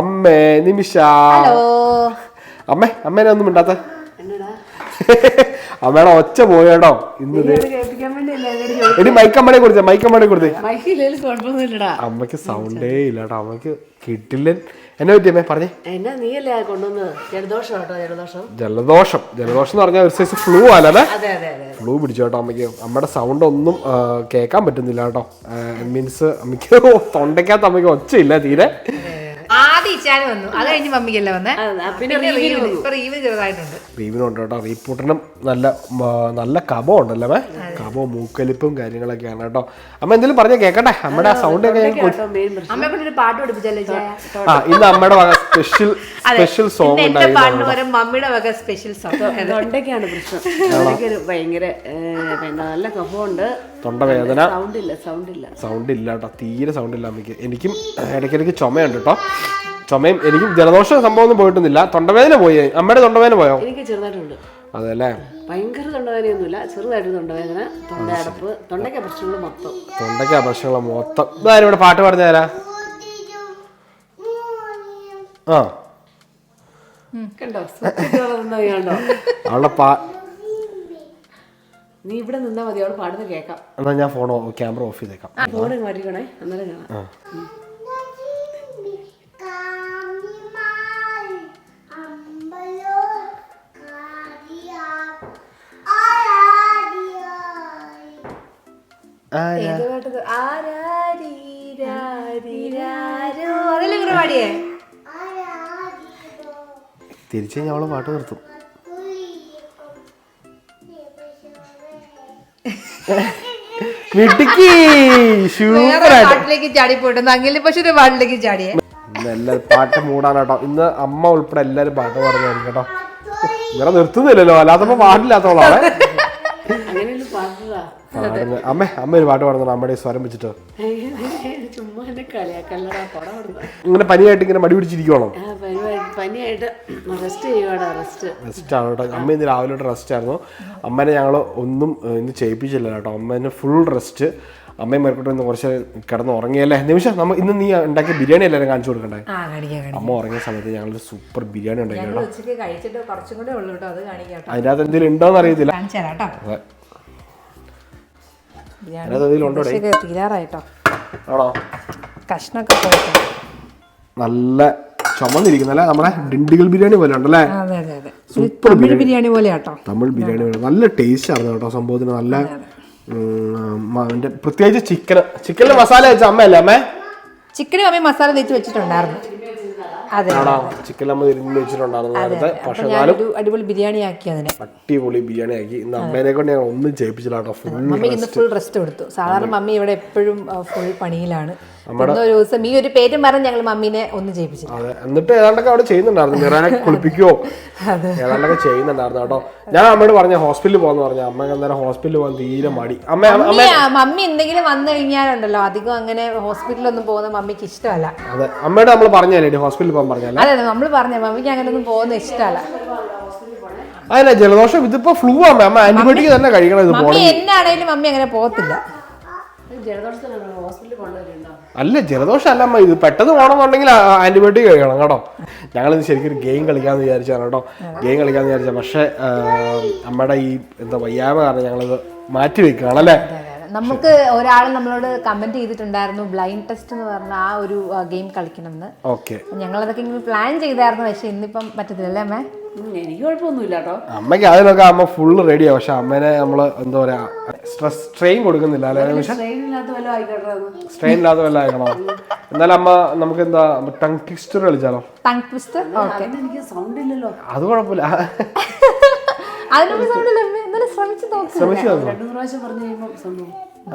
അമ്മേ നിമിഷ. അമ്മേ അമ്മേനെ ഒന്നും മിണ്ടാത്ത. അമ്മയുടെ ഒച്ച പോയടോ ഇന്ന്? എടി മൈക്കമ്മനെ മൈക്കമ്മനെ കൊടുത്തേ മൈക്കില്ലേലും കുഴപ്പമൊന്നുമില്ലടാ. അമ്മയ്ക്ക് സൗണ്ടേ ഇല്ലടാ അമ്മയ്ക്ക് കിട്ടില്ല എന്നെ പറ്റിയമ്മേ പറഞ്ഞേ. എന്നാ നീയല്ലേ കൊണ്ടുവന്നത്? ജലദോഷം കേട്ടോ ജലദോഷം. ജലദോഷം. ജലദോഷം എന്ന് പറഞ്ഞാൽ ഒരു സൈസ് ഫ്ലൂ അല്ലേ അതെ അതെ അതെ ഫ്ലൂ പിടിച്ചു കേട്ടോ അമ്മയ്ക്ക്. അമ്മയുടെ സൗണ്ട് ഒന്നും കേൾക്കാൻ പറ്റുന്നില്ല കേട്ടോ. മീൻസ് അമ്മയ്ക്ക് തൊണ്ടയ്ക്കകത്ത് അമ്മയ്ക്ക് ഒച്ചയില്ല തീരെ. ആദ്യം ഇച്ചാന് വന്നു. അത് കഴിഞ്ഞ് മമ്മിക്കല്ല വന്നേ. പിന്നെ റീവിന് വന്നു. ഇപ്പൊ റീവിന് ചെറുതായിട്ടുണ്ട്. റീവിനുണ്ട് കേട്ടോ. റീപ്പൂട്ടനും നല്ല മ, നല്ല കബോ ഉണ്ടല്ലേ കബോ കബവും മൂക്കലിപ്പും കാര്യങ്ങളൊക്കെയാണ് കേട്ടോ. അമ്മ എന്തെങ്കിലും പറഞ്ഞ കേക്കട്ടെ? അമ്മയുടെ ആ സൗണ്ട് ഒക്കെ ഞാൻ കൊ- അമ്മയെ പാട്ട് പഠിപ്പിച്ചല്ലേ ചായ ആ ഇന്ന് അമ്മയുടെ വക സ്പെഷ്യൽ സ്പെഷ്യൽ സോങ് എന്റെ പാട്ടിന് പകരം മമ്മിയുടെ വക സ്പെഷ്യൽ സോങ് തൊണ്ടയ്ക്കാണ് പ്രശ്നം. തൊണ്ടയ്ക്ക് ഭയങ്കര ഏ, പിന്നെ നല്ല കഫമുണ്ട്. തൊണ്ടവേദന. സൗണ്ട് ഇല്ല സൗണ്ട് ഇല്ല. സൗണ്ട് ഇല്ല കേട്ടോ. തീരെ സൗണ്ട് ഇല്ല അമ്മയ്ക്ക്. എനിക്കും ഇടയ്ക്കിടയ്ക്ക് ചുമയുണ്ട് കേട്ടോ. ചുമയും എനിക്ക് ജലദോഷം സംഭവം ഒന്നും പോയിട്ടൊന്നുമില്ല. തൊണ്ടവേദന പോയി. അമ്മയുടെ തൊണ്ടവേദന പോയോ? എനിക്ക് ചെറുതായിട്ടുണ്ട്. അതെല്ലേ? ഭയങ്കര തൊണ്ടവേദനയൊന്നുമില്ല. ചെറുതായിട്ട് തൊണ്ടവേദന തൊണ്ടയടപ്പ് തൊണ്ടയ്ക്ക പ്രശ്നങ്ങൾ മൊത്തം. തൊണ്ടയ്ക്കാ പ്രശ്നങ്ങൾ മൊത്തം. ഇതാരും ഇവിടെ പാട്ട് പറഞ്ഞു തരാ ആ. കണ്ടോ? കണ്ടോ? അവളുടെ പാ നീ ഇവിടെ നിന്നാ മതി അവൾ പാടുന്ന കേൾക്കാം. എന്നാ ഞാൻ ഫോൺ ക്യാമറ ഓഫ് ചെയ്തേക്കാം. ഫോൺ മാറ്റിക്കണേ. അന്നേരം കാണാം. തിരിച്ചു കഴിഞ്ഞാൽ അവൾ പാട്ട് നിർത്തും. പാട്ടിലേക്ക് ചാടി പക്ഷെ പാട്ടിലേക്ക് ചാടിയേ. പാട്ട് മൂടാൻ കേട്ടോ ഇന്ന് അമ്മ ഉൾപ്പെടെ എല്ലാരും പാട്ട് പാടുന്നതായിരിക്കും കേട്ടോ. ഇങ്ങനെ നിർത്തുന്നില്ലല്ലോ. അല്ലാത്തപ്പോ പാട്ടില്ലാത്തോളാണ് അങ്ങനെയൊന്നും പാടുന്നത് അമ്മ അമ്മ ഒരു പാട്ട് പാടുന്നു അമ്മയുടെ സ്വരം വെച്ചിട്ട്. ചുമ്മാ എന്നെ കളിയാക്കല്ലടാ പടം കൊടുത്ത ഇങ്ങനെ പനിയായിട്ട് ഇങ്ങനെ മടി പിടിച്ചിരിക്കുവാണോ? പനിയായിട്ട് റെസ്റ്റ് ചെയ്യുവാടാ റെസ്റ്റ്. റെസ്റ്റ് ആണ് കേട്ടോ. അമ്മ ഇന്ന് രാവിലെ തൊട്ട് റെസ്റ്റ് ആയിരുന്നു അമ്മേനെ ഞങ്ങൾ ഒന്നും ഇന്ന് ചെയ്യിപ്പിച്ചില്ല കേട്ടോ. അമ്മേനെ ഫുൾ റെസ്റ്റ് അമ്മയും മരക്കോട്ടും ഇന്ന് കുറച്ച് കിടന്ന് ഉറങ്ങിയല്ലേ? നിമിഷം നമ്മൾ ഇന്ന് നീ ഉണ്ടാക്കിയ ബിരിയാണി എല്ലാവരും കാണിച്ചു കൊടുക്കണ്ടേ? ആ കാണിക്കാം കാണിക്കാം. അമ്മ ഉറങ്ങിയ സമയത്ത് ഞങ്ങൾ സൂപ്പർ ബിരിയാണി ഉണ്ടാക്കി കേട്ടോ. അതിനകത്ത് എന്തെങ്കിലും ഉണ്ടോ എന്ന് അറിയത്തില്ല തീരാറായിട്ടോ. ആണോ? കഷ്ണൊക്കെ പോയിട്ടോ. നല്ല ചുമന്നിരിക്കുന്നല്ലേ നമ്മുടെ ഡിണ്ടിഗൽ ബിരിയാണി പോലെ ഉണ്ടല്ലേ? സൂപ്പർ ബിരിയാണി. പോലെ തമിഴ് ബിരിയാണി പോലെ. നല്ല ടേസ്റ്റ് ആയിരുന്നു കേട്ടോ സംഭവത്തിന്. നല്ല പ്രത്യേകിച്ച് ചിക്കൻ ചിക്കനിൽ മസാല വെച്ച അമ്മയല്ലേ അമ്മേ? ചിക്കനും അമ്മ മസാല തേച്ച് വെച്ചിട്ടുണ്ടായിരുന്നു. ആണോ ചിക്കൻ നമ്മൾ തിരിഞ്ഞ് വെച്ചിട്ടുണ്ടായിരുന്നു നേരത്തെ. പക്ഷെ ഞാനൊരു അടിപൊളി ബിരിയാണി ആക്കി അതിനെ. അടിപൊളി ബിരിയാണി ആക്കി. ഇന്ന് അമ്മേനെ കൊണ്ട് ഞങ്ങൾ ഒന്നും ചെയ്യിപ്പിച്ചില്ല കേട്ടോ. ഫുൾ മമ്മിക്ക് ഇന്ന് ഫുൾ റെസ്റ്റ് എടുത്തു സാധാരണ മമ്മി ഇവിടെ എപ്പോഴും ഫുൾ പണിയിലാണ്. ഒരു ദിവസം ഈ ഒരു പേരും പറഞ്ഞ് ഞങ്ങൾ മമ്മീനെ ഒന്ന് ചെയ്യിപ്പിച്ചില്ല. അതെ എന്നിട്ട് ഏതാണ്ടൊക്കെ അവിടെ ചെയ്യുന്നുണ്ടായിരുന്നു. മിറാനെ കുളിപ്പിക്കുവോ? ഏതാണ്ടൊക്കെ ചെയ്യുന്നുണ്ടായിരുന്നു കേട്ടോ. ഞാൻ അമ്മയോട് പറഞ്ഞ ഹോസ്പിറ്റലിൽ പോകാന്ന് പറഞ്ഞ. അമ്മ അന്നേരം ഹോസ്പിറ്റലിൽ പോകാൻ തീരെ മടി. അമ്മ അമ്മ- മമ്മി എന്തെങ്കിലും വന്നു കഴിഞ്ഞാലുണ്ടല്ലോ. അധികം അങ്ങനെ ഹോസ്പിറ്റലൊന്നും പോകുന്ന മമ്മിക്ക് ഇഷ്ടമല്ല. അതെ അമ്മയോട് നമ്മൾ പറഞ്ഞല്ലേ ഹോസ്പിറ്റലിൽ പോകാൻ പറഞ്ഞല്ലേ അതെ നമ്മൾ പറഞ്ഞ മമ്മിക്ക് അങ്ങനെ ഒന്നും പോകുന്ന ഇഷ്ടമല്ല. അതല്ല ജലദോഷം ഇതിപ്പോ ഫ്ലൂ ആണ് അമ്മ. ആന്റിബയോട്ടിക് തന്നെ കഴിക്കണം ഇത് മമ്മി എന്നാണേലും മമ്മി അങ്ങനെ പോകത്തില്ല. അല്ല ജലദോഷം അല്ല അമ്മ. ഇത് പെട്ടെന്ന് പോകണമെന്നുണ്ടെങ്കിൽ ആന്റിബയോട്ടിക് കഴിക്കണം കേട്ടോ. ഞങ്ങളിത് ശരിക്കും ഗെയിം കളിക്കാന്ന് വിചാരിച്ചാണ് കേട്ടോ. ഗെയിം കളിക്കാന്ന് വിചാരിച്ച പക്ഷേ നമ്മുടെ ഈ എന്താ വയ്യാമ കാരണം ഞങ്ങളിത് മാറ്റി വെക്കുകയാണ് അല്ലേ? നമുക്ക് ഒരാൾ നമ്മളോട് കമന്റ് ചെയ്തിട്ടുണ്ടായിരുന്നു ബ്ലൈൻഡ് ടെസ്റ്റ് എന്ന് പറഞ്ഞ ആ ഒരു ഗെയിം കളിക്കണമെന്ന്. ഓക്കെ ഞങ്ങളതൊക്കെ ഇങ്ങനെ പ്ലാൻ ചെയ്തായിരുന്നു പക്ഷെ ഇന്നിപ്പം പറ്റത്തില്ല അല്ലേ അമ്മേ? എനിക്ക് കുഴപ്പമൊന്നുമില്ല കേട്ടോ അമ്മയ്ക്ക് അതിനൊക്കെ അമ്മ ഫുള്ള് റെഡിയാണ് പക്ഷെ അമ്മേനെ നമ്മൾ എന്താ പറയാ സ്ട്രെസ് സ്ട്രെയിൻ കൊടുക്കുന്നില്ല അല്ലേ? ആയിക്കോട്ടെ. സ്ട്രെയിൻ ഇല്ലാതെ വല്ല ആയിക്കണോ? എന്നാലും അമ്മ നമുക്ക് എന്താ ടങ് ട്വിസ്റ്റർ കളിച്ചാലോ? ടങ് ട്വിസ്റ്റ് ഓക്കെ അതിന് എനിക്ക് സൗണ്ട് ഇല്ലല്ലോ. അത് കുഴപ്പമില്ല. അതിനൊക്കെ സൗണ്ടില്ല അമ്മേ എന്നാലും ശ്രമിച്ചു നോക്ക്. ശ്രമിച്ചു നോക്കണം രണ്ടു മൂന്ന് പ്രാവശ്യം പറഞ്ഞു കഴിയുമ്പോൾ സംഭവം.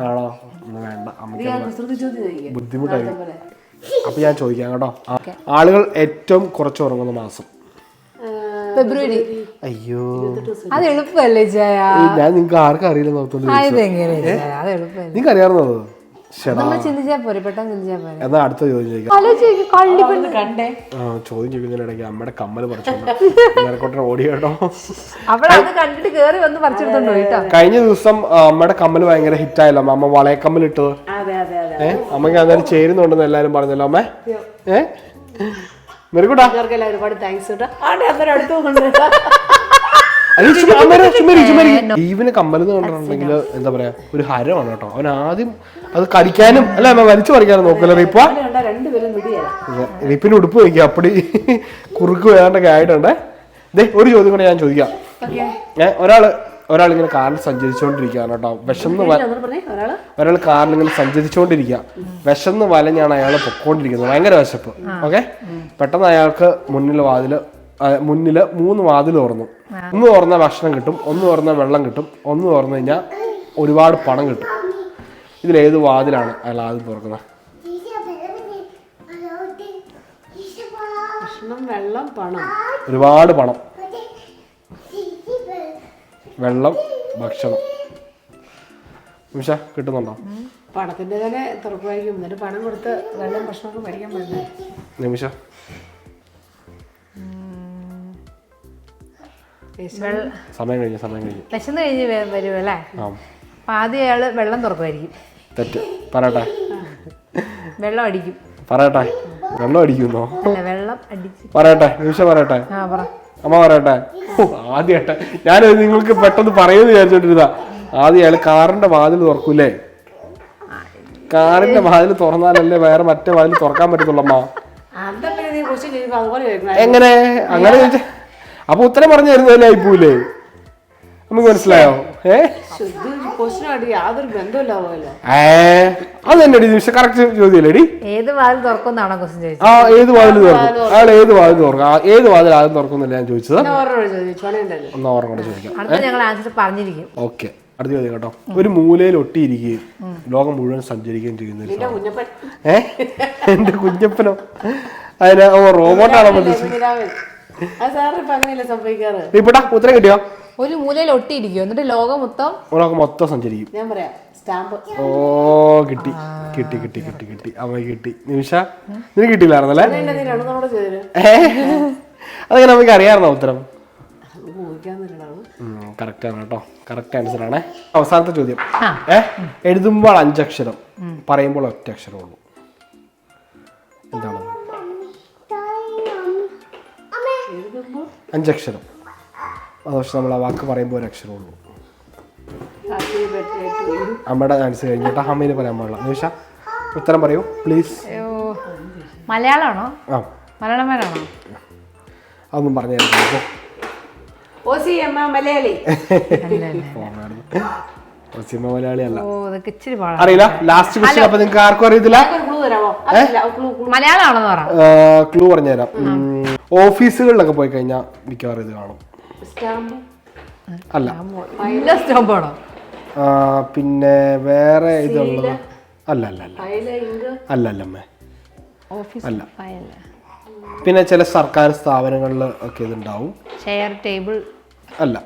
ആണോ? ഒന്ന് വേണ്ട. അമ്മയ്ക്ക് ബുദ്ധിമുട്ടായി. അപ്പൊ ഞാൻ ചോദിക്കാം കേട്ടോ. ആളുകൾ ഏറ്റവും കുറച്ച് ഉറങ്ങുന്ന മാസം. ഫെബ്രുവരി. അയ്യോ. അത് എളുപ്പമല്ലേ ജയ? ഞാൻ നിങ്ങൾക്ക് ആർക്കും അറിയില്ല നോക്കുന്നു അതെങ്ങനെ അത് എളുപ്പമല്ലേ. നിങ്ങൾക്ക് അറിയാറുണ്ടോ നമ്മൾ ചിന്തിച്ചാ പോരെ പെട്ടെന്ന് ചിന്തിച്ചാ പോരെ. എന്നാ അടുത്ത ചോദ്യം ചോദിക്കാം. ആലോചിക്ക് കണ്ടേ. ആ ചോദ്യം ചോദിക്കുന്നതിനിടയ്ക്ക് അമ്മയുടെ കമ്മൽ പറിച്ചോട്ടെ ഓടി കേട്ടോ. കണ്ടിട്ട് കേറി വന്ന് പറിച്ചെടുത്തോണ്ട് കഴിഞ്ഞ ദിവസം അമ്മയുടെ കമ്മൽ ഭയങ്കര ഹിറ്റായല്ലോ. അമ്മ അമ്മ വളയക്കമ്മൽ ഇട്ടത് ഏഹ് അമ്മയ്ക്ക് അന്നേരം ചേരുന്നുണ്ടെന്ന് എല്ലാരും പറഞ്ഞല്ലോ അമ്മേ. ഏ? മെരുകൂട്ടാ ഇവർക്കെല്ലാം ഒരുപാട് താങ്ക്സ് കേട്ടോ. ആണ്ടെ അന്നേരം അടുത്ത് കൊണ്ട് ഈവിന് കമ്മലെന്ന് കണ്ടിട്ടുണ്ടെങ്കിൽ എന്താ പറയാ ഒരു ഹരമാണ് കേട്ടോ. അവൻ ആദ്യം അത് കടിക്കാനും അല്ല വലിച്ചു പറിക്കാനും നോക്കില്ല റിപ്പ. റിപ്പിന് ഉടുപ്പ് വയ്ക്കുക അപ്പടി കുറുക്ക് വേണ്ടൊക്കെ ആയിട്ടുണ്ട്. ഒരു ചോദ്യം കൂടെ ഞാൻ ചോദിക്കാം. ഏഹ് ഒരാൾ ഒരാൾ ഇങ്ങനെ കാറിൽ സഞ്ചരിച്ചുകൊണ്ടിരിക്കുകയാണ് കേട്ടോ. വിശന്ന് ഒരാൾ കാറിൽ ഇങ്ങനെ സഞ്ചരിച്ചുകൊണ്ടിരിക്കുക. വിശന്ന് വലഞ്ഞാണ് അയാൾ പൊക്കോണ്ടിരിക്കുന്നത്. ഭയങ്കര വിശപ്പ്. ഓക്കെ? പെട്ടെന്ന് അയാൾക്ക് മുന്നിൽ വാതിൽ മുന്നിൽ മുന്നിൽ മൂന്ന് വാതിൽ തുറന്നു. ഒന്ന് തുറന്ന ഭക്ഷണം കിട്ടും ഒന്ന് തുറന്ന വെള്ളം കിട്ടും ഒന്ന് തുറന്നു കഴിഞ്ഞാൽ ഒരുപാട് പണം കിട്ടും. ഇതിലേത് വാതിലാണ് അയാൾ ആദ്യം തുറക്കുന്നത്? ഭക്ഷണം വെള്ളം പണം. ഒരുപാട് പണം. വെള്ളം ഭക്ഷണം. നിമിഷ കിട്ടുന്നുണ്ടോ? പണത്തിന്റെ തന്നെ തുറക്കുമായിരിക്കും. എന്നിട്ട് പണം കൊടുത്ത് വെള്ളം ഭക്ഷണമൊക്കെ മേടിക്കാൻ പറ്റില്ല നിമിഷ. സമയം കഴിഞ്ഞു സമയം കഴിഞ്ഞു. വിശന്ന് കഴിഞ്ഞ് വരും അല്ലേ? അപ്പൊ ആദ്യം അയാൾ വെള്ളം തുറക്കുമായിരിക്കും. തെറ്റ്. പറയട്ടെ. വെള്ളം അടിക്കും. പറയട്ടെ. വെള്ളം അടിക്കുന്നോ അല്ല വെള്ളം അടിച്ച് പറയട്ടെ. നിമിഷ പറയട്ടെ. ആ പറ. അമ്മ പറയട്ടെ? ആദ്യമായിട്ട് ഞാൻ നിങ്ങൾക്ക് പെട്ടെന്ന് പറയുമെന്ന് വിചാരിച്ചോണ്ടിരുന്ന ആദ്യം അയാൾ കാറിന്റെ വാതിൽ തുറക്കൂലേ? കാറിന്റെ വാതിൽ തുറന്നാലല്ലേ വേറെ മറ്റേ വാതിൽ തുറക്കാൻ പറ്റത്തുള്ളമ്മ എങ്ങനെ? അങ്ങനെ അപ്പൊ ഉത്തരം പറഞ്ഞു തരുന്നതല്ലേ ആയിപ്പോയില്ലേ നമുക്ക് മനസ്സിലായോ? ഏ? ക്വസ്റ്റ്യനായിട്ട് യാതൊരു ബന്ധമില്ലാവുമല്ലോ ഏ അത് തന്നെ നിമിഷം? കറക്റ്റ് ചോദ്യമല്ലേടി? ഏത് വാതിൽ ക്വസ്റ്റ്യൻ ചോദിച്ചത്? ആ ഏത് വാതിൽ തുറക്കും? അയാൾ ഏത് വാതിൽ തുറക്കും? ആ, ഏത് വാതിൽ ആദ്യം തുറക്കുന്നില്ല ഞാൻ ചോദിച്ചത്? ഓരോട് ചോദിച്ചു ചോണയുണ്ടല്ലോ ഒന്ന് ഓർമ്മ കൂടെ ചോദിക്കാം. അടുത്ത ഞങ്ങൾ ആൻസർ പറഞ്ഞിരിക്കും. ഓക്കെ. അടുത്ത ചോദ്യം കേട്ടോ. ഒരു മൂലയിൽ ഒട്ടിയിരിക്കുകയും ലോകം മുഴുവൻ സഞ്ചരിക്കുകയും ചെയ്യുന്ന ഒരു സാധനം. കുഞ്ഞപ്പൻ. ഏ? എന്റെ കുഞ്ഞപ്പനോ? അതിന് ഓ റോബോട്ടാണോ കുഞ്ഞിരാമൻ ആ സാറിന് ഇപ്പൊ അങ്ങനെയല്ലേ സംഭവിക്കാറ് ഇപ്പട്ടാ ഉത്തരം കിട്ടിയോ? ഒരു മൂലയിൽ ഒട്ടിയിരിക്കും എന്നിട്ട് ലോകം മൊത്തം ലോകം മൊത്തം സഞ്ചരിക്കും. ഞാൻ പറയാം സ്റ്റാമ്പ്. ഓ കിട്ടി. കിട്ടി കിട്ടി കിട്ടി കിട്ടി. അമ്മ കിട്ടി. നിമിഷ നിനക്ക് കിട്ടിയില്ലായിരുന്നല്ലേ? അതെങ്ങനെ നമുക്ക് അറിയാമായിരുന്നോ ഉത്തരം? കറക്റ്റ് ആണ് കേട്ടോ. കറക്റ്റ് ആൻസർ ആണ്. അവസാനത്തെ ചോദ്യം. ഏ? എഴുതുമ്പോൾ അഞ്ചക്ഷരം പറയുമ്പോൾ ഒറ്റ അക്ഷരം ഉള്ളൂ എന്താണ് അഞ്ചക്ഷരം. അത് പക്ഷെ നമ്മൾ ആ വാക്ക് പറയുമ്പോൾ ഒരു അക്ഷരമുള്ളൂ അമ്മയുടെ ആൻസർ കഴിഞ്ഞിട്ട് അമ്മേനെ പറയാൻ പാടില്ല. നിമിഷ ഉത്തരം പറയൂ പ്ലീസ് മലയാളമാണോ? ആ. മലയാളമാരാണോ അതൊന്നും പറഞ്ഞു മലയാളി. സിനിമ മലയാളി അല്ല. അറിയില്ല ലാസ്റ്റ് ക്വസ്റ്റ്യൻ അപ്പൊ നിങ്ങൾക്ക് ആർക്കും അറിയത്തില്ല? ക്ലൂ പറഞ്ഞുതരാം. ഓഫീസുകളിലൊക്കെ പോയി കഴിഞ്ഞാൽ മിക്കവാറും ഇത് കാണും. അല്ല. നല്ല സ്റ്റോമ്പാണോ? ആ, പിന്നെ വേറെ ഇതുള്ളത്. അല്ല അല്ല അല്ല. അല്ല അല്ല അമ്മേ. ഓഫീസ് അല്ല. ഫയൽ പിന്നെ ചില സർക്കാർ സ്ഥാപനങ്ങളിൽ ഒക്കെ ഇതുണ്ടാവും. Chair table. അല്ല.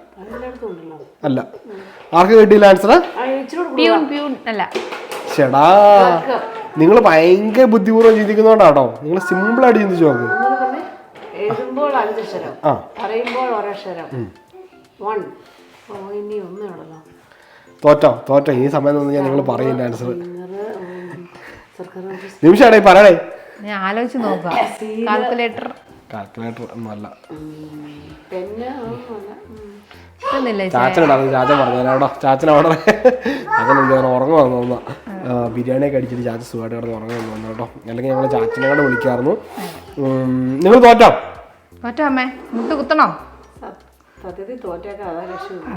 അല്ല. ആർക്ക് കിട്ടിയില്ല ആൻസർ അല്ല. ചേടാ. നിങ്ങൾ ഭയങ്കര ബുദ്ധിപൂർവം ചിന്തിക്കുന്നോണ്ടാട്ടോ. നിങ്ങൾ സിമ്പിൾ ആയിട്ട് ചിന്തിച്ചു നോക്ക്. എഴുതുമ്പോൾ അഞ്ചക്ഷരം പറയുമ്പോൾ ഒരക്ഷരം വൺ ഓ ഇനി ഒന്നേ ഉള്ളല്ലോ തോറ്റോ? തോറ്റോ? ഈ സമയം തന്നെ ഞാൻ നിങ്ങൾ പറയുന്ന ആൻസർ നിമിഷാടേ പറയണേ ഞാൻ ആലോചിച്ച് നോക്കാം. കാൽക്കുലേറ്റർ കാൽക്കുലേറ്റർ ഒന്നുമല്ല. ചാച്ചൻ പറഞ്ഞു ചാച്ചൻ അവിടെ. ചാച്ചൻ ഞാൻ ഉറങ്ങ വന്നു തോന്നാ ബിരിയാണിയൊക്കെ അടിച്ചിട്ട് ചാച്ച സുഖമായിട്ട് കിടന്ന് ഉറങ്ങ വന്നു തോന്നുന്നു കേട്ടോ. അല്ലെങ്കിൽ ഞങ്ങൾ ചാച്ചനെ കൂടെ വിളിക്കാറുണ്ട് നിങ്ങൾ തോറ്റോ? മറ്റോ അമ്മേ മുട്ട് കുത്തണോ? സത്യത്തിൽ തോറ്റേക്കാം അതാ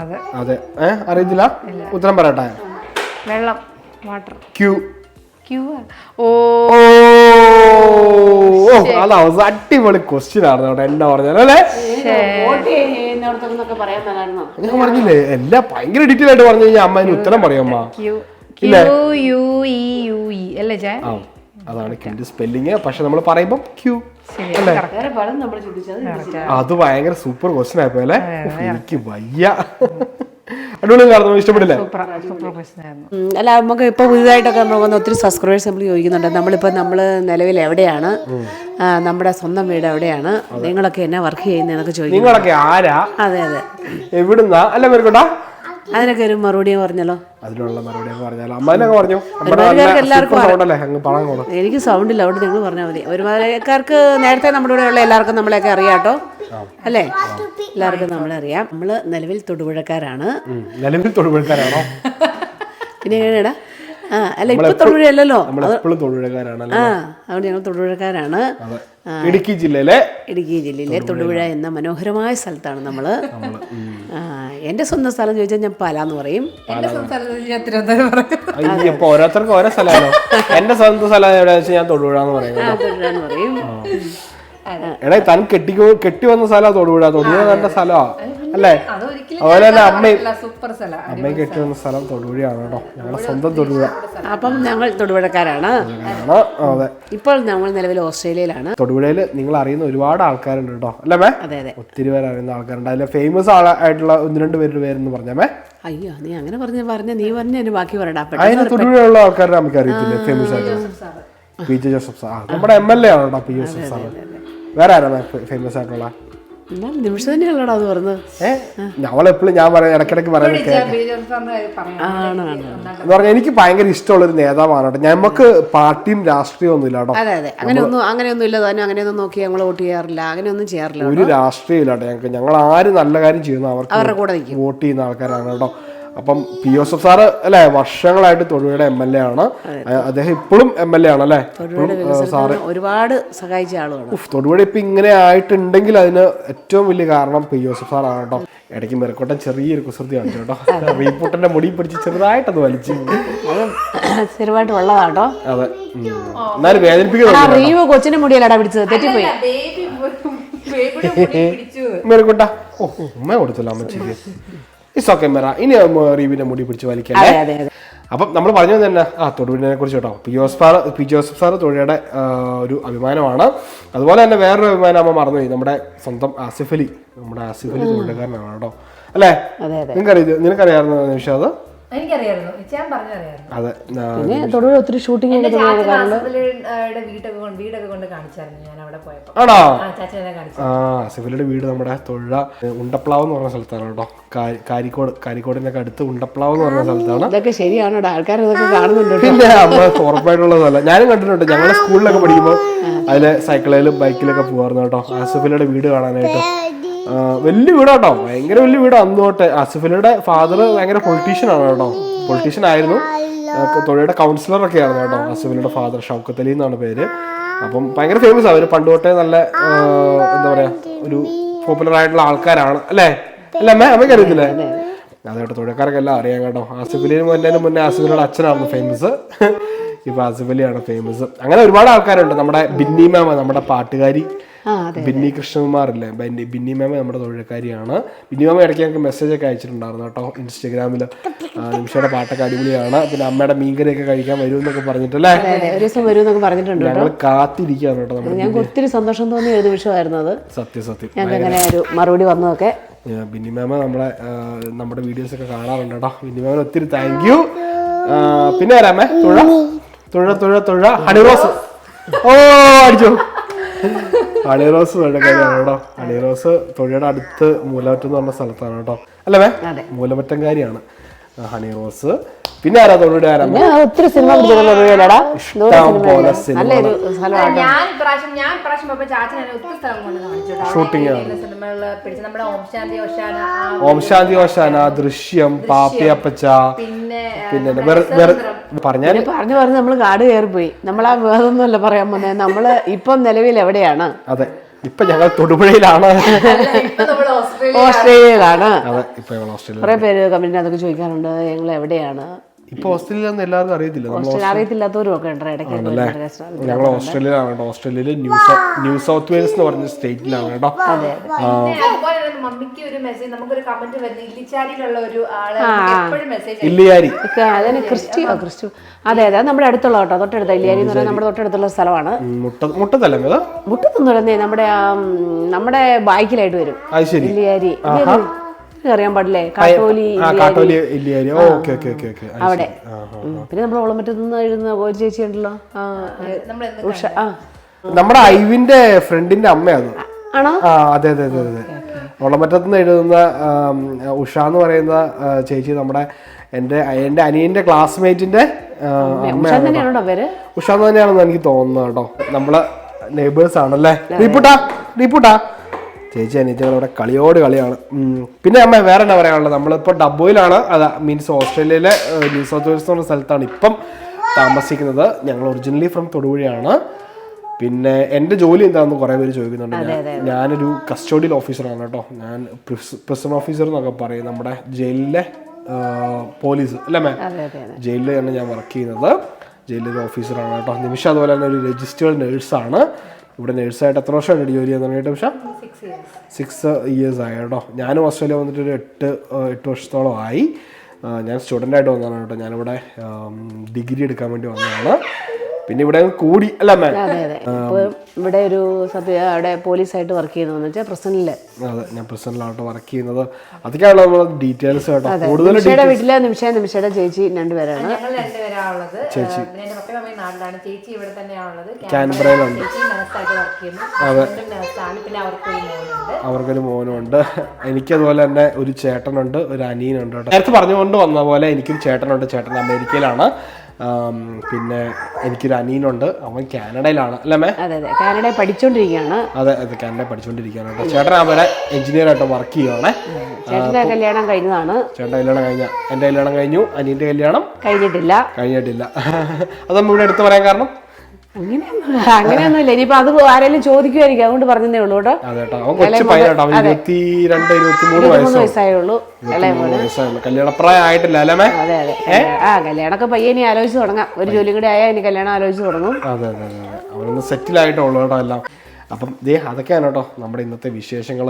അതെ. അതെ. ഏ അറിയത്തില്ല? ഉത്തരം പറയട്ടെ? വെള്ളം വാട്ടർ ക്യൂ. ക്യൂ ഓ. അത് അടിപൊളി ക്വസ്റ്റ്യൻ ആയിരുന്നു എന്നാ പറഞ്ഞാൽ അല്ലേ? ഞാൻ പറഞ്ഞില്ലേ എല്ലാം ഭയങ്കര ഡീറ്റെയിൽ ആയിട്ട് പറഞ്ഞു കഴിഞ്ഞാൽ അമ്മ ഉത്തരം പറയമ്മ Q. Q U E U E അല്ലേ ചേ ആ അതാണ് ക്യൂന്റെ സ്പെല്ലിങ് പക്ഷെ നമ്മൾ പറയുമ്പോൾ ക്യൂ. അത് ഭയങ്കര സൂപ്പർ ക്വസ്റ്റൻ ആയപ്പോ അല്ലേ? എനിക്ക് വയ്യ. ഇഷ്ടപ്പെടില്ലേ? അല്ല നമുക്ക് ഇപ്പൊ പുതിയതായിട്ടൊക്കെ നോക്കുന്ന ഒത്തിരി സബ്സ്ക്രൈബേഴ്സ് നമ്മൾ ചോദിക്കുന്നുണ്ട്. നമ്മളിപ്പോ നമ്മൾ നിലവിൽ എവിടെയാണ്? നമ്മുടെ സ്വന്തം വീട് എവിടെയാണ്? നിങ്ങളൊക്കെ എന്നാ വർക്ക് ചെയ്യുന്നതെന്നൊക്കെ ചോദിക്കും നിങ്ങളൊക്കെ ആരാ? അതെ അതെ. എവിടുന്നാ? അല്ല മേൽക്കോട്ടാ അതിനൊക്കെ ഒരു മറുപടി പറഞ്ഞല്ലോ. അതിനുള്ള മറുപടി പറഞ്ഞാലോ? അമ്മേനൊക്കെ പറഞ്ഞു. എല്ലാവർക്കും എനിക്ക് സൗണ്ട് ഇല്ല. അവിടെ നിങ്ങൾ പറഞ്ഞാൽ മതി. ഒരുമാതിരിക്കാർക്ക് നേരത്തെ നമ്മുടെ ഇവിടെ ഉള്ള എല്ലാവർക്കും നമ്മളെയൊക്കെ അറിയാട്ടോ അല്ലേ? എല്ലാവർക്കും നമ്മളെ അറിയാം. നമ്മൾ നിലവിൽ തൊടുപുഴക്കാരാണ്. നിലവിൽ തൊടുപുഴക്കാരാണോ? പിന്നെ എങ്ങനെയാടാ? അല്ല ഇപ്പൊ തൊഴിലല്ലോ നമ്മളെപ്പോഴും തൊഴിൽക്കാരാണല്ലോ ആ അതുകൊണ്ട് ഞങ്ങൾ തൊടുപുഴക്കാരാണ് അതെ. ഇടുക്കി ജില്ലയിലെ ഇടുക്കി ജില്ലയിലെ തൊടുപുഴ എന്ന മനോഹരമായ സ്ഥലത്താണ് നമ്മൾ എന്റെ സ്വന്തം സ്ഥലം ചോദിച്ചാൽ ഞാൻ പല എന്ന് പറയും. ഓരോരുത്തർക്കും ഓരോ സ്ഥലമാണോ? എന്റെ സ്വന്തം സ്ഥലം ഞാൻ തൊടുപുഴ എന്ന് പറയും എടാ താൻ കെട്ടി കെട്ടി വന്ന സ്ഥലമാണ് തൊടുപുഴ. തൊടുപുഴ നല്ല സ്ഥലമാ. അല്ലേ? അതുപോലെ തന്നെ അമ്മയും സൂപ്പർ സ്ഥലം അമ്മയും കെട്ടി വന്ന സ്ഥലം. തൊടുപുഴയാണ് കേട്ടോ. ഞങ്ങളുടെ സ്വന്തം തൊടുപുഴ. അപ്പം ഞങ്ങൾ തൊടുപുഴക്കാരാണ്. അതെ. ഇപ്പോൾ ഞങ്ങൾ നിലവിൽ ഓസ്ട്രേലിയയിലാണ്. തൊടുപുഴയിൽ നിങ്ങൾ അറിയുന്ന ഒരുപാട് ആൾക്കാരുണ്ട് കേട്ടോ. അല്ലേ മേ? അതെ അതെ. ഒത്തിരി പേര് അറിയുന്ന ആൾക്കാരുണ്ട്. അതിലെ ഫേമസ് ആയിട്ടുള്ള ഒന്ന് രണ്ട് പേരുടെ പേരെന്ന് പറഞ്ഞേ അയ്യോ നീ അങ്ങനെ പറഞ്ഞ പറഞ്ഞ നീ പറഞ്ഞ എന്റെ ബാക്കി പറയടാ. അതിന് തൊടുപുഴയുള്ള ആൾക്കാരെ നമുക്ക് അറിയത്തില്ലേ ഫേമസ് ആയിട്ടുള്ള. പി ജെ ജോസഫ് സാർ നമ്മുടെ എം എൽ എ ആണ് കേട്ടോ പി ജോസഫ് സാർ വേറെ ആരാ ഫേമസ് ആയിട്ടുള്ള? നിമിഷം തന്നെയല്ലടാ അത് പറഞ്ഞത്. ഞങ്ങളെപ്പോഴും ഞാൻ പറയാം ഇടയ്ക്കിടയ്ക്ക് പറയുന്നത് പറഞ്ഞാൽ എനിക്ക് ഭയങ്കര ഇഷ്ടമുള്ള ഒരു നേതാവാണ് കേട്ടോ. നമുക്ക് പാർട്ടിയും രാഷ്ട്രീയവും ഒന്നുമില്ല കേട്ടോ. അതെ അതെ. അങ്ങനെയൊന്നും അങ്ങനെയൊന്നും ഇല്ല. തന്നെ അങ്ങനെയൊന്നും നോക്കി ഞങ്ങൾ വോട്ട് ചെയ്യാറില്ല. അങ്ങനെയൊന്നും ചെയ്യാറില്ല ഒരു രാഷ്ട്രീയം ഇല്ല കേട്ടോ ഞങ്ങൾക്ക്. ഞങ്ങൾ ആര് നല്ല കാര്യം ചെയ്യുന്നു അവരുടെ അവർക്ക് കൂടെ വോട്ട് ചെയ്യുന്ന ആൾക്കാരാണ് കേട്ടോ. അപ്പം പി യോസഫ് സാറ് അല്ലെ വർഷങ്ങളായിട്ട് തൊഴിലുടെ എം എൽ എ ആണ്. അദ്ദേഹം ഇപ്പോഴും എം എൽ എ ആണ് അല്ലെ? സാറ് ഒരുപാട് സഹായിച്ച ആളുകളാണ്. തൊടുപുഴ ഇപ്പൊ ഇങ്ങനെ ആയിട്ടുണ്ടെങ്കിൽ അതിന് ഏറ്റവും വലിയ കാരണം പി ജോസഫ് സാറാണ് കേട്ടോ. ഇടയ്ക്ക് മെറക്കോട്ടൻ ചെറിയൊരു കുസൃതി കാണിച്ചു കേട്ടോ. റീപൂട്ടന്റെ മുടി പിടിച്ച് ചെറുതായിട്ടൊന്ന് വലിച്ചു. അത് സ്ഥിരമായിട്ട് ഉള്ളതാട്ടോ അതെ. എന്നാലും വേദനിപ്പിക്കുന്നു റീവ് കൊച്ചിന്റെ മുടിയല്ലടാ പിടിച്ചത്? തെറ്റിപ്പോയി. ബേബി ബേബിയുടെ മുടി പിടിച്ചു. മെറക്കോട്ട. ഓ ഉമ്മ കൊടുത്തല്ലോ അമ്മച്ചിക്ക്. ഇസ് ഓക്കെ മെറ ഇനി റീവിനെ മുടി പിടിച്ച് വലിക്കല്ലേ? അപ്പം നമ്മൾ പറഞ്ഞു തന്നെ ആ തൊടുവിനെ കുറിച്ച് കേട്ടോ. P. Joseph sir P. Joseph sir തൊഴിയുടെ ഒരു അഭിമാനമാണ്. അതുപോലെ തന്നെ വേറൊരു അഭിമാനം അമ്മ മറന്നുപോയി നമ്മുടെ സ്വന്തം ആസിഫ് അലി. നമ്മുടെ ആസിഫ് അലി തൊഴിലുകാരനാണ് കേട്ടോ. അല്ലേ? നിനക്കറിയ നിനക്കറിയാമായിരുന്നു നിമിഷം അത്? എനിക്കറിയായിരുന്നു. ഞാൻ പറഞ്ഞറിയായിരുന്നു അതെ ആ, പിന്നെ തൊടുപുഴ ഒത്തിരി ഷൂട്ടിംഗ് എന്റെ ചാച്ചൻ ആസിഫലിയുടെ വീടൊക്കെ കൊണ്ട് വീടൊക്കെ കൊണ്ട് കാണിച്ചായിരുന്നു ഞാൻ അവിടെ പോയപ്പോ. ആണോ? ആ ചാച്ചനെ കാണിച്ചു. ആ ആസിഫലിയുടെ വീട് നമ്മുടെ തൊഴ ഉണ്ടപ്ലാവ് എന്ന് പറഞ്ഞ സ്ഥലത്താണ് കേട്ടോ. കാ- കാരിക്കോട് കാരിക്കോടിനൊക്കെ അടുത്ത് ഉണ്ടപ്ലാവ് എന്ന് പറഞ്ഞ സ്ഥലത്താണ്. ഇതൊക്കെ ശരിയാണോടാ? ആൾക്കാർ ഇതൊക്കെ കാണുന്നുണ്ട് പിന്നെ അമ്മ ഉറപ്പായിട്ടുള്ള സ്ഥലം ഞാനും കണ്ടിട്ടുണ്ട്. ഞങ്ങളെ സ്കൂളിലൊക്കെ പഠിക്കുമ്പോൾ അതിലെ സൈക്കിളിലും ബൈക്കിലൊക്കെ പോകാറുണ്ട് കേട്ടോ. ആസിഫലിയുടെ വീട് കാണാനായിട്ട്. വലിയ വീടാട്ടോ. ഭയങ്കര വലിയ വീട് അന്ന് തൊട്ട്. ഫാദർ ഭയങ്കര പൊളിറ്റീഷ്യൻ ആണ് കേട്ടോ. പൊളിറ്റീഷ്യൻ ആയിരുന്നു. തൊഴിയുടെ കൗൺസിലർ ഒക്കെ ആയിരുന്നു കേട്ടോ ആസിഫലിയുടെ ഫാദർ ഷൗക്കത്ത് അലി എന്നാണ് പേര്. അപ്പം ഭയങ്കര ഫേമസ് അവർ പണ്ട് തൊട്ടേ നല്ല എന്താ പറയാ ഒരു പോപ്പുലർ ആയിട്ടുള്ള ആൾക്കാരാണ്. അല്ലേ? അല്ല അമ്മ? അമ്മയ്ക്ക് അറിയത്തില്ലേ? അതേട്ടോ തൊഴിൽക്കാരൊക്കെ എല്ലാം അറിയാം കേട്ടോ. ആസിഫ് അലിന് മുന്നേ മുന്നേ ആസിഫലിയുടെ അച്ഛനായിരുന്നു ഫേമസ് ഇപ്പൊ ആസിഫ് അലിയാണ് ഫേമസ് അങ്ങനെ ഒരുപാട് ആൾക്കാരുണ്ട്. നമ്മുടെ ബിന്നി മാമ നമ്മുടെ പാട്ടുകാരി അതെ ബിന്നി കൃഷ്ണകുമാറില്ലേ? ബിന്നി ബിന്നി മാമ നമ്മുടെ തൊഴിലക്കാരിയാണ് ബിന്നി മാമ ഇടയ്ക്ക് ഞങ്ങൾക്ക് മെസ്സേജ് ഒക്കെ അയച്ചിട്ടുണ്ടായിരുന്നു കേട്ടോ ഇൻസ്റ്റഗ്രാമിൽ നിമിഷയുടെ പാട്ടൊക്കെ അടിപൊളിയാണ്. പിന്നെ അമ്മയുടെ മീൻകറിയൊക്കെ കഴിക്കാൻ വരും എന്നൊക്കെ പറഞ്ഞിട്ടല്ലേ ഒരു ദിവസം വരും എന്നൊക്കെ പറഞ്ഞിട്ടുണ്ട് ഞങ്ങൾ കാത്തിരിക്കുകയാണ് കേട്ടോ ഞങ്ങൾക്ക് ഒത്തിരി സന്തോഷം തോന്നിയ ഒരു നിമിഷമായിരുന്നു അത്. സത്യം സത്യം. ഞങ്ങൾക്ക് അങ്ങനെ ഒരു മറുപടി വന്നതൊക്കെ. ബിന്നി മാമ നമ്മളെ നമ്മുടെ വീഡിയോസ് ഒക്കെ കാണാറുണ്ട് കേട്ടോ. ബിന്നി മാമിന് ഒത്തിരി താങ്ക് യു പിന്നെ വരാമേ? തുഴ? തുഴ തുഴ തുഴ. ഹണി റോസ്. ഓ അടിച്ചു. ഹണിറോസ് തൊഴിൽക്കാരിയാണ് കേട്ടോ ഹണിറോസ് തൊഴിയുടെ അടുത്ത് മൂലമറ്റം എന്ന് പറഞ്ഞ സ്ഥലത്താണ് കേട്ടോ. അല്ലേ മൂലമറ്റം മൂലമറ്റംകാരിയാണ് ആ, ഹണിറോസ് പിന്നെ ആരാ ഞാൻ ഒത്തിരി സിനിമ ഞാൻ ഇപ്രാവശ്യം ഞാൻ ഇപ്രാവശ്യം പോയപ്പോ ചാച്ചൻ എന്നെ ഒത്തിരി സ്ഥലം കൊണ്ട് കാണിച്ചു കേട്ടോ. അവിടെ Shooting ചെയ്യുന്ന സിനിമകളിൽ പിടിച്ച നമ്മുടെ ഓം ശാന്തി ഓശാന ഓം ശാന്തി ഓശാന ദൃശ്യം പാപ്പിയപ്പച്ച പിന്നെ ആ, പിന്നെ സ്വതന്ത്രം. പറഞ്ഞാൽ പറഞ്ഞു പറഞ്ഞ് നമ്മൾ കാട് കയറിപ്പോയി. നമ്മൾ ആ വേറൊന്നുമല്ല പറയാൻ പോന്നെ നമ്മൾ ഇപ്പം നിലവിൽ എവിടെയാണ്? അതെ. ഇപ്പൊ ഞങ്ങൾ തൊടുപുഴയിലാണ്. ഓസ്ട്രേലിയയിലാണ്. അതെ ഇപ്പൊ ഓസ്ട്രേലിയ കുറെ പേര് കമ്പനി അതൊക്കെ ചോദിക്കാറുണ്ട് ഞങ്ങൾ എവിടെയാണ് ഇപ്പൊ ഓസ്ട്രേലിയ എല്ലാവർക്കും അറിയത്തില്ല. നമ്മൾ ഓസ്ട്രേലിയ അറിയത്തില്ലാത്തവരും ഒക്കെ ഉണ്ട് ഞങ്ങൾ ഓസ്ട്രേലിയയിലാണ് കേട്ടോ. ഓസ്ട്രേലിയയിലെ ന്യൂ ന്യൂ സൗത്ത് വെയിൽസ് എന്ന് പറഞ്ഞ സ്റ്റേറ്റിലാണ് കേട്ടോ. പിന്നെ അതുപോലെ തന്നെ മമ്മിക്ക് ഒരു മെസ്സേജ് നമുക്കൊരു കമന്റ് വരുന്നത് ഒരു ആൾ എപ്പോഴും മെസ്സേജ് ഇല്ലിയാരി. അതെ ക്രിസ്റ്റിയോ ക്രിസ്റ്റു അതെ അതെ നമ്മുടെ അടുത്തുള്ള കേട്ടോ തൊട്ടടുത്ത. ഇല്ലിയാരി എന്ന് പറയുന്നത് നമ്മുടെ തൊട്ടടുത്തുള്ള സ്ഥലമാണ്. മുട്ടത്തല്ല മുട്ടത്തൊന്നും നമ്മുടെ ആ, നമ്മുടെ ബൈക്കിലായിട്ട് വരും. ഇല്ലിയാരി. അറിയാൻ പാടില്ലേ? കാട്ടോലി ആ കാട്ടോലി ഇല്ലിയാരി ഓക്കെ ഓക്കെ ഓക്കെ ഓക്കെ. അവിടെ. പിന്നെ നമ്മൾ ഓളമറ്റത്തുനിന്ന് എഴുതുന്ന ഒരു ചേച്ചി ഉണ്ടല്ലോ? ഉഷ ആ. നമ്മുടെ ഐവിന്റെ ഫ്രണ്ടിന്റെ അമ്മയാണ്? ആണോ? അതെ അതെ അതെ അതെ. ഒളമറ്റത്ത് നിന്ന് എഴുതുന്ന ഉഷ എന്ന് പറയുന്ന ചേച്ചി നമ്മുടെ എന്റെ എന്റെ അനിയന്റെ ക്ലാസ്മേറ്റിന്റെ അമ്മയാണ് ഉഷ എന്ന് തന്നെയാണെന്ന് എനിക്ക് തോന്നുന്നത് കേട്ടോ. നമ്മളെ നെയ്ബേഴ്സ് ആണല്ലേ? റീപ്പുട്ടാ റീപ്പുട്ടാ ചേച്ചി അനിയത്തികളവിടെ കളിയോട് കളിയാണ്. പിന്നെ അമ്മ വേറെ എന്നാ പറയാനുള്ളത്? നമ്മളിപ്പോൾ ഡബോയിലാണ് അതാ മീൻസ് ഓസ്ട്രേലിയയിലെ ന്യൂ സൗത്ത് വെയിൽസ് എന്ന സ്ഥലത്താണ് ഇപ്പം താമസിക്കുന്നത്. ഞങ്ങൾ ഒറിജിനലി ഫ്രം തൊടുപുഴയാണ്. പിന്നെ എന്റെ ജോലി എന്താണെന്ന് കുറേ പേര് ചോദിക്കുന്നുണ്ട്. ഞാൻ- ഞാനൊരു കസ്റ്റോഡിയൽ ഓഫീസറാണ് കേട്ടോ. ഞാൻ പ്രിസൺ ഓഫീസർ എന്നൊക്കെ പറയും. നമ്മുടെ ജയിലിലെ പോലീസ് അല്ലേ മേ ജയിലിലാണ് ഞാൻ വർക്ക് ചെയ്യുന്നത്. ജയിലിലെ ഓഫീസറാണ് കേട്ടോ. നിമിഷം അതുപോലെ തന്നെ ഒരു രജിസ്റ്റേർഡ് നേഴ്സാണ് ഇവിടെ നേഴ്സായിട്ട് എത്ര വർഷമായിട്ട് ജോലി ചെയ്യാൻ തുടങ്ങിയിട്ട് പക്ഷേ സിക്സ് ഇയേഴ്സ് ആയി കേട്ടോ. ഞാനും ഓസ്ട്രേലിയ വന്നിട്ട് ഒരു എട്ട് എട്ട് വർഷത്തോളം ആയി. ഞാൻ സ്റ്റുഡന്റായിട്ട് വന്നതാണ് കേട്ടോ. ഞാനിവിടെ ഡിഗ്രി എടുക്കാൻ വേണ്ടി വന്നതാണ്. പിന്നെ ഇവിടെ കൂടി അല്ല മാം ഇവിടെ ഒരു സത്യ അവിടെ പോലീസായിട്ട് വർക്ക് ചെയ്യുന്നതെന്ന് വെച്ചാൽ പ്രസന്റിൽ അതെ ഞാൻ പ്രസിഡന്റിലാട്ടോ വർക്ക് ചെയ്യുന്നത്. അതൊക്കെയാണ് നമ്മൾ ഡീറ്റെയിൽസ് കേട്ടോ. കൂടുതൽ നിമിഷയുടെ വീട്ടിലെ നിമിഷ നിമിഷയുടെ ചേച്ചി രണ്ടുപേരാണ്. ഞങ്ങൾ രണ്ടുപേരാണുള്ളത്. പിന്നെ എന്റെ പപ്പയും അമ്മയും നാട്ടിലാണ്. ചേച്ചി ഇവിടെ തന്നെയാണുള്ളത്. കാൻബറയിലുണ്ട് ഒരു മോനുണ്ട്. അവർക്കൊരു മോനുണ്ട്. എനിക്കതുപോലെ തന്നെ ഒരു ചേട്ടനുണ്ട് ഒരു അനിയനുണ്ട് കേട്ടോ. നേരത്തെ പറഞ്ഞുകൊണ്ട് വന്ന പോലെ എനിക്കൊരു ചേട്ടനുണ്ട്. ചേട്ടൻ അമേരിക്കയിലാണ്. പിന്നെ എനിക്കൊരു അനിയനുണ്ട്. അവൻ കാനഡയിലാണ്. അല്ലേ മേ? അതെ അതെ. കാനഡയിൽ പഠിച്ചുകൊണ്ടിരിക്കുകയാണ് അതെ അതെ. കാനഡയിൽ പഠിച്ചുകൊണ്ടിരിക്കുകയാണ് കേട്ടോ. ചേട്ടൻ അവരെ എഞ്ചിനീയർ ആയിട്ട് വർക്ക് ചെയ്യുകയാണ് ചേട്ടന്റെ കല്യാണം കഴിഞ്ഞതാണ്. ചേട്ടൻ കല്യാണം കഴിഞ്ഞ എന്റെ കല്യാണം കഴിഞ്ഞു. അനിയന്റെ കല്യാണം കഴിഞ്ഞിട്ടില്ല. കഴിഞ്ഞിട്ടില്ല. അത് നമ്മൾ ഇവിടെ എടുത്തു പറയാൻ കാരണം? അങ്ങനെയൊന്നും അങ്ങനെയൊന്നുമില്ല. ഇനിയിപ്പോ അത് ആരെങ്കിലും ചോദിക്കുമായിരിക്കും. അതുകൊണ്ട് പറഞ്ഞതേ ഉള്ളൂ കേട്ടോ. അതെ കേട്ടോ. അവൻ കൊച്ചു പയ്യനാട്ടോ. അവൻ ഇരുപത്തി രണ്ട് ഇരുപത്തി മൂന്ന് മൂന്ന് വയസ്സാണ് വയസ്സായേ ഉള്ളൂ അല്ലേ അതെ അതെ. ആ കല്യാണമൊക്കെ പയ്യെ ഇനി ആലോചിച്ച് തുടങ്ങാം. ഒരു ജോലി കൂടി ആയാൽ ഇനി കല്യാണം ആലോചിച്ച് തുടങ്ങും. അതെ അതെ കേട്ടോ എല്ലാം. അപ്പം ദേ അതൊക്കെയാണ് കേട്ടോ നമ്മുടെ ഇന്നത്തെ വിശേഷങ്ങൾ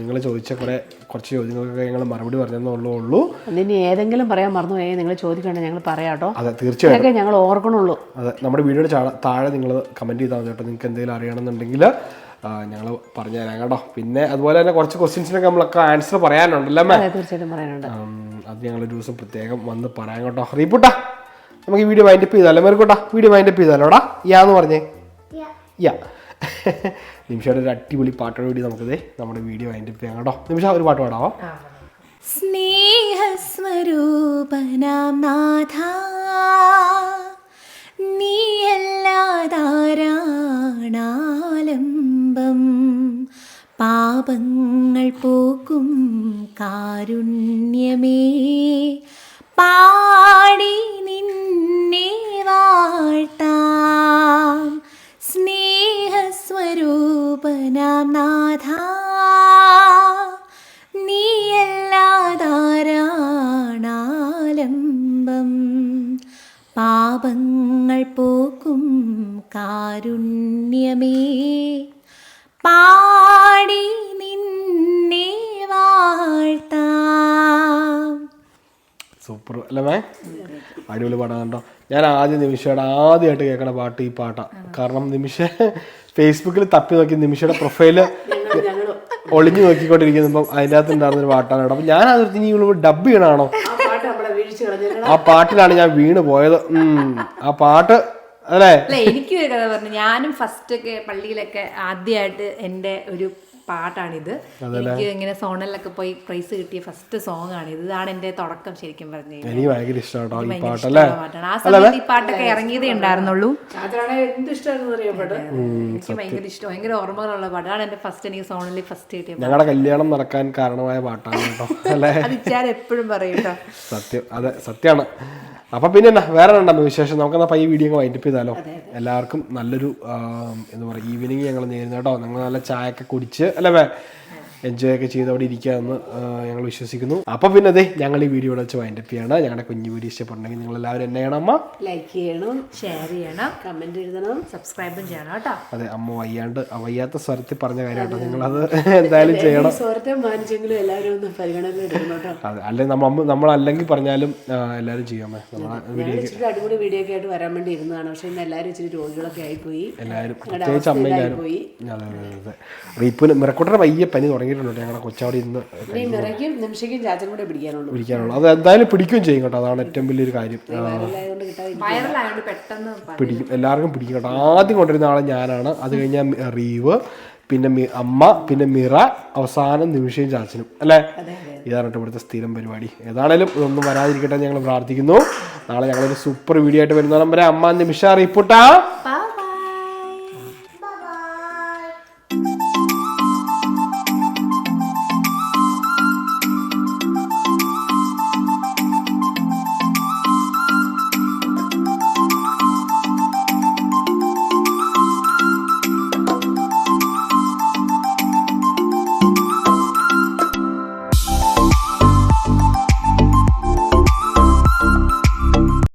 നിങ്ങൾ ചോദിച്ച കുറേ കുറച്ച് ചോദ്യങ്ങളൊക്കെ ഞങ്ങൾ മറുപടി പറഞ്ഞെന്നുള്ളൂ ഉള്ളൂ. ഇനി ഏതെങ്കിലും പറയാൻ മറന്നു പോയാൽ നിങ്ങൾ ചോദിക്കണ്ട ഞങ്ങൾ പറയാം കേട്ടോ. അതെ തീർച്ചയായിട്ടും. ഞങ്ങൾ ഓർക്കണുള്ളൂ. അതെ നമ്മുടെ വീഡിയോയുടെ താഴെ നിങ്ങൾ കമന്റ് ചെയ്താൽ മതി കേട്ടോ. നിങ്ങൾക്ക് എന്തെങ്കിലും അറിയണമെന്നുണ്ടെങ്കിൽ. ഞങ്ങൾ പറഞ്ഞു തരാം കേട്ടോ. പിന്നെ അതുപോലെ തന്നെ കുറച്ച് ക്വസ്റ്റ്യൻസിനൊക്കെ നമ്മളൊക്കെ ആൻസർ പറയാനുണ്ടല്ലേ തീർച്ചയായിട്ടും പറയാനുണ്ട്. അത് ഞങ്ങളൊരു ദിവസം പ്രത്യേകം വന്ന് പറയാം കേട്ടോ. റീപ്പൂട്ടാ നമുക്ക് ഈ വീഡിയോ വൈൻഡപ്പ് ചെയ്താലോ? മേർക്കോട്ടാ വീഡിയോ വൈൻഡപ്പ് ചെയ്താലോടാ? യാന്ന് പറഞ്ഞേ. യാ. നിമിഷയുടെ ഒരു അടിപൊളി പാട്ടോട് കൂടി നമുക്കിത് നമ്മുടെ വീഡിയോ അതിന്റെ ഇപ്പം കേട്ടോ. നിമിഷ ഒരു പാട്ട് പാടാവോ? സ്നേഹസ്വരൂപനാം നാഥ. നീയല്ലാതാരാണാലംബം. പാപങ്ങൾ പോക്കും കാരുണ്യമേ. പാടി നിന്നെ വാഴ്ത്താം. സ്നേഹസ്വരൂപനാം നാഥ. നീയല്ലാതാരാണാലംബം. പാപങ്ങൾ പോക്കും കാരുണ്യമേ. പാടി സൂപ്പർ അല്ലേ മേ? അടിപൊളി പാട്ടാണ് കേട്ടോ ഞാൻ ആദ്യം നിമിഷയുടെ ആദ്യമായിട്ട് കേൾക്കണ പാട്ട് ഈ പാട്ടാണ് കാരണം നിമിഷ ഫേസ്ബുക്കിൽ തപ്പി നോക്കി നിമിഷയുടെ പ്രൊഫൈൽ ഒളിഞ്ഞു നോക്കിക്കൊണ്ടിരിക്കുന്നപ്പം അതിന്റെ അകത്ത് ഉണ്ടായിരുന്ന ഒരു പാട്ടാണ് കേട്ടോ. അപ്പം ഞാൻ അതിർത്തി ഇനി ഡബ് ചെയ്യണാണോ ആ പാട്ടിലാണ് ഞാൻ വീണ് പോയത്. ആ പാട്ട് അല്ലേ? അല്ല എനിക്ക് ഒരു കഥ പറഞ്ഞു. ഞാനും ഫസ്റ്റ് ഒക്കെ പള്ളിയിലൊക്കെ ആദ്യമായിട്ട് എന്റെ ഒരു പാട്ടാണിത്. എനിക്ക് ഇങ്ങനെ സോണലിലൊക്കെ പോയി പ്രൈസ് കിട്ടിയ ഫസ്റ്റ് സോങ് ആണ്. ഇതാണ് എന്റെ തുടക്കം ശരിക്കും പറഞ്ഞു എനിക്ക് ഭയങ്കര ഇഷ്ടമാണ് പാട്ടാണ്. ആ സമയത്ത് ഈ പാട്ടൊക്കെ ഇറങ്ങിയതേ ഉണ്ടായിരുന്നുള്ളൂ. എന്ത് എനിക്ക് ഭയങ്കര ഇഷ്ടം. ഭയങ്കര ഓർമ്മകളുള്ള പാട്ടാണ്. എന്റെ ഫസ്റ്റ് എനിക്ക് സോണലിൽ ഫസ്റ്റ് കിട്ടിയ പാട്ട്. ഞങ്ങളുടെ കല്യാണം നടക്കാൻ കാരണമായ പാട്ടാണ് കേട്ടോ. അല്ലേ? അത് ഇച്ചാൻ എപ്പോഴും പറയും കേട്ടോ. സത്യം. അതെ സത്യമാണ് അപ്പൊ പിന്നെ എന്നാ വേറെ രണ്ടാമത് വിശേഷം. നമുക്ക് എന്നാ ഈ വീഡിയോ വൈൻഡപ്പ് ചെയ്താലോ? എല്ലാവർക്കും നല്ലൊരു എന്താ പറയുക ഈവനിങ് ഞങ്ങൾ നേരുന്നു കേട്ടോ നിങ്ങൾ നല്ല ചായ ഒക്കെ കുടിച്ച് അല്ലേ എൻജോയ് ഒക്കെ ചെയ്ത് അവിടെ ഇരിക്കാമെന്ന് ഞങ്ങൾ വിശ്വസിക്കുന്നു. അപ്പൊ പിന്നെ അതെ ഞങ്ങൾ ഈ വീഡിയോ വിളിച്ച് വെച്ച് വൈൻഡപ്പ് ചെയ്യണം. ഞങ്ങളുടെ കുഞ്ഞു വീഡിയോ ഇഷ്ടപ്പെട്ടുണ്ടെങ്കിൽ നിങ്ങൾ എല്ലാവരും എന്നെ ചെയ്യണം അമ്മ. ലൈക്ക് ചെയ്യണം ഷെയർ ചെയ്യണം കമന്റ് എഴുതണം സബ്സ്ക്രൈബും ചെയ്യണം കേട്ടോ. അതെ അമ്മ വയ്യാണ്ട് വയ്യാത്ത സ്വരത്തിൽ പറഞ്ഞ കാര്യം കേട്ടോ അത് എന്തായാലും ചെയ്യണം. സ്വരത്തെ മാനിച്ചെങ്കിലും എല്ലാവരും ഒന്ന് പരിഗണന അതെ അല്ലെങ്കിൽ നമ്മ നമ്മളല്ലെങ്കിൽ പറഞ്ഞാലും എല്ലാവരും ചെയ്യാമേ നമ്മളെ അടിപൊളി വീഡിയോ ഒക്കെ ആയിട്ട് വരാൻ വേണ്ടി ഇരുന്നതാണ്. പക്ഷെ ഇന്ന് എല്ലാവരും ഇച്ചിരി രോഗികളൊക്കെ ആയിപ്പോയി. എല്ലാവരും പ്രത്യേകിച്ച് അമ്മയും. അതെ അതെ അതെ. റീപ്പിന് മിറക്കുട്ടയുടെ വയ്യ പനി തുടങ്ങിയിട്ടുണ്ട് ഞങ്ങളുടെ കൊച്ചവിടെ ഇന്ന് ഇനി നിറയ്ക്കും നിമിഷയ്ക്കും ചാച്ചനും കൂടെ പിടിക്കാനുള്ളൂ. പിടിക്കാനുള്ളൂ. അത് എന്തായാലും പിടിക്കുകയും ചെയ്യും കേട്ടോ. അതാണ് ഏറ്റവും വലിയൊരു കാര്യം. പിടിക്കും. എല്ലാവർക്കും പിടിക്കും കേട്ടോ. ആദ്യം കൊണ്ടുവരുന്ന ആളെ ഞാനാണ്. അത് കഴിഞ്ഞാൽ റീവ് പിന്നെ അമ്മ പിന്നെ മിറ അവസാനം നിമിഷയും ചാച്ചനും. അല്ലേ? ഇതാണ് കേട്ടോ ഇവിടുത്തെ സ്ഥിരം പരിപാടി. ഏതാണേലും ഇതൊന്നും വരാതിരിക്കട്ടെ ഞങ്ങൾ പ്രാർത്ഥിക്കുന്നു. നാളെ ഞങ്ങളൊരു സൂപ്പർ വീഡിയോ ആയിട്ട് വരുന്ന നമ്പരെ അമ്മ നിമിഷ റിപ്പൂട്ടാ ബൈ